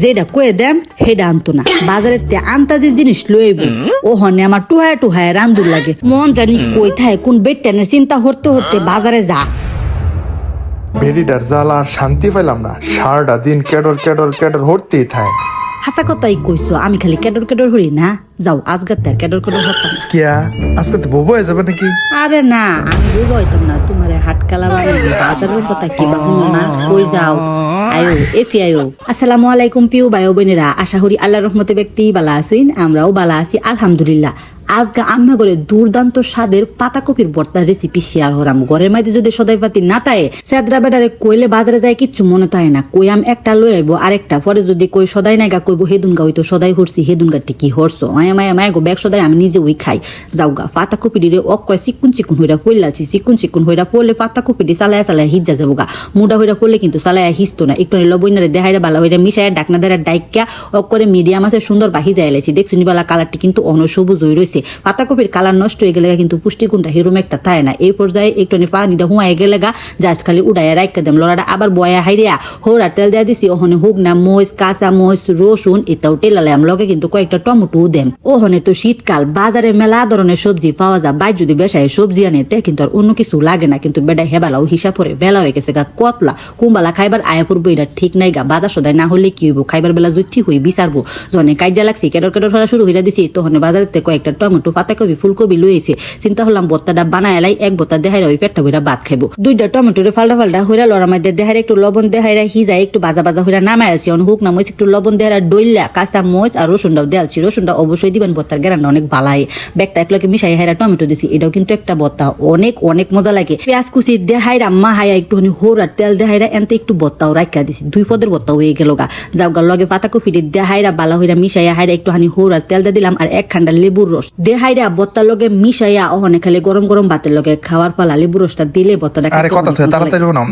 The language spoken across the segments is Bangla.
যেটা কয়ে দেন সেটা আনতো না। বাজারের তে আন্তাজি জিনিস লইব ও হনে আমার টুহায় টুহায় রান্দুর লাগে। মন জানি কই থায় কোন বেটটানের চিন্তা হরতে হরতে বাজারে যা। ভেড়িটার জ্বালা আর শান্তি পাইলাম না। সারাটা দিন কেডর কেডর কেডর হরতেই থাকে হাসা কথাই কইছো আমি খালি কেডর কেডর হরি না। যাও আজগার তার কেডর কেডর কিয়া? আজকে তো বউ হয়ে যাবে নাকি? আরে না আমি বলব হইতাম না। তোমার হাটকালা বাজারের কথা কি বা শুনো না কই যাও। আয়ো এফি আয়ো আসসালামু আলাইকুম পিউ বায়ো বোনেরা, আশা করি আল্লাহ রহমতে ব্যক্তি বালা আছেন, আমরাও বালা আছি, আলহামদুলিল্লাহ। আজকে আম্মা করে দুর্দান্ত স্বাদের পাতাকপির ভর্তার রেসিপি শেয়ার হরাম। ঘরের মাঝে যদি সদাই পাতি না তাই সেদরা বেটারে কইলে বাজারে যায় কিচ্ছু মনে তাই না। কই আম একটা লই আইবো আরেকটা পরে যদি কই সদাই নাইগা কইবো হেদুন গা হইতো সদাই হরছি, হেদুন গা টিকি হরছো। মায়া মায়া মায়া গো, ব্যাগ সদাই আমি নিজে ওই খাই। যাও গা, পাতাকপি দিলে অক করে চিকুন চিকুন হইরা পইলাছি চিকুন চিকুন হইরা পড়লে পাতাকপি দি চালায় চালায় হিজা যাব গা। মুডা হইরা পড়লে কিন্তু চালায় হিসতো না। একটু লবইনারে দেহাইরা বালা হইরা মিশায় ডাকনা দেরা ডাইকা অক করে মিডিয়াম আছে, সুন্দর বাহি যায় এলাইছি দেখছি বালা কালারটি কিন্তু অন সবুজ হয়ে রয়েছে পাতাকপির কালার নষ্ট হয়ে গেলে কিন্তু পুষ্টিগুণটা হিরুম একটা থাকে না। এই পর্যায়ে একটু পানিটা হুঁয়াই গেলে গা জাস্ট খালি উড়াইয়া রাখতে দেম। লড়াটা আবার বয়া হাইরিয়া হোরা তেল দেয়া দিছি ওখানে হুক না মরিচ কাঁচা মরিচ রসুন, এটাও টেলালাম লগে কিন্তু কয়েকটা টমেটো দেম। ওখানে তো শীতকাল, বাজারে মেলা ধরনের সবজি পাওয়া যায়, বাই যদি বেসায় সবজি আনে, তে কিন্তু আর অন্য কিছু লাগে না। কিন্তু বেডা হেবালাও হিসাব করে, বেলা হয়ে গেছে গা কতলা, কুম্বালা খাইবার আয়া পড়ব এটা ঠিক নাই গা বাজার সদায় না হলে কি হইব? খাইবার বেলা যদি ঠিক হই বিচারবো। জনে কাইজা লাগছি, কেডর কেডর হরা শুরু হইরা দিছি তখন বাজারের থেকে কয়েকটা টমেটো পাতাকপি ফুলকপি লইছে চিন্তা হলাম বত্তাটা বানায় এলাই, এক বত্তা দেখাই ওই পেটটা হইরা ভাত খাইবো দুইটা টমেটোরে ফাল্টা ফাল্টা হইরা লড়া মাইদের দেখাই একটু লবণ দেখাইরা হিজা একটু বাজা বাজা হইরা নামাই আলছি অন হুক না মইছ একটু লবণ দেহারা ডইলা কাঁচা মইচ আর রসুনটাও দেয়ালছি রসুনটা অবশ্যই দিবেন বত্তার গেরানটা অনেক বালাই। ব্যাগটা একলকে মিশাই হাইরা টমেটো দিছি। এটাও কিন্তু একটা বত্তা। অনেক অনেক মজা লাগে। পেঁয়াজ কুচি দেহাইরা মা হাইয়া একটুখানি হোর আর তেল দেহাইরা এনতে একটু বত্তাও রাখা দিছি। দুই পদের বত্তা হয়ে গেল গা। যাও গা লগে পাতাকপি দিয়ে দেহাইরা বালা হইরা মিশাইয়া হাইরা একটুখানি হোর আর তেল দিয়ে দিলাম আর এক খান্ডা লেবুর রস দেহাইরা বত্তার লগে মিশাইয়া অহনে খালি গরম গরম বাতের লগে খাওয়ার পালা রসটা দিলে বত্তাটা আরে কথা। তাড়াতাড়ি বানাও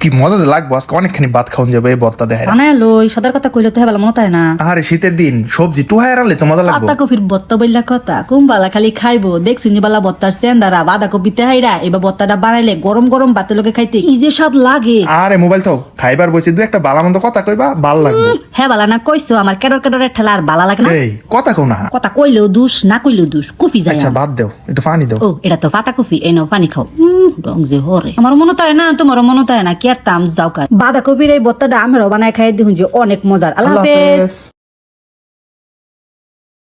কি মজা যে লাগবো আজকে অনেকখানি ভাত খাওয়ান যাবে এই বর্তা দেখায়। বানায় লই সদার কথা কইলে তো হেবালা মনে না। আরে শীতের দিন সবজি টুহায় আনলে তো মজা লাগবো। পাতা কপির বত্তা বললা কথা কুম্বালা খালি খাইবো। দেখছি বালা বত্তার সেন্দারা বাঁধা কপি তেহাইরা এবার বত্তাটা বানাইলে গরম গরম ভাতের লগে খাইতে কি যে স্বাদ লাগে। আরে মোবাইল তো খাইবার বসে দু একটা বালা মন্দ কথা কইবা ভালো লাগবে। হ্যাঁ বালা না কইছো আমার কেডর কেডরের ঠেলা আর বালা লাগে না? এই কথা কও না। কথা কইলেও দুষ না কইলেও দুষ কফি যায় আচ্ছা বাদ দেও একটু পানি দাও। ও এটা তো পাতা কফি এই নাও পানি খাও। যে হরে। আমার মনে হয় না তোমার মনে হয় না কি আর তাম যাও কার। বাঁধাকপির এই বত্তাটা আমারও বানায় খাই দিহুন যে অনেক মজার। আল্লাহ হাফেজ।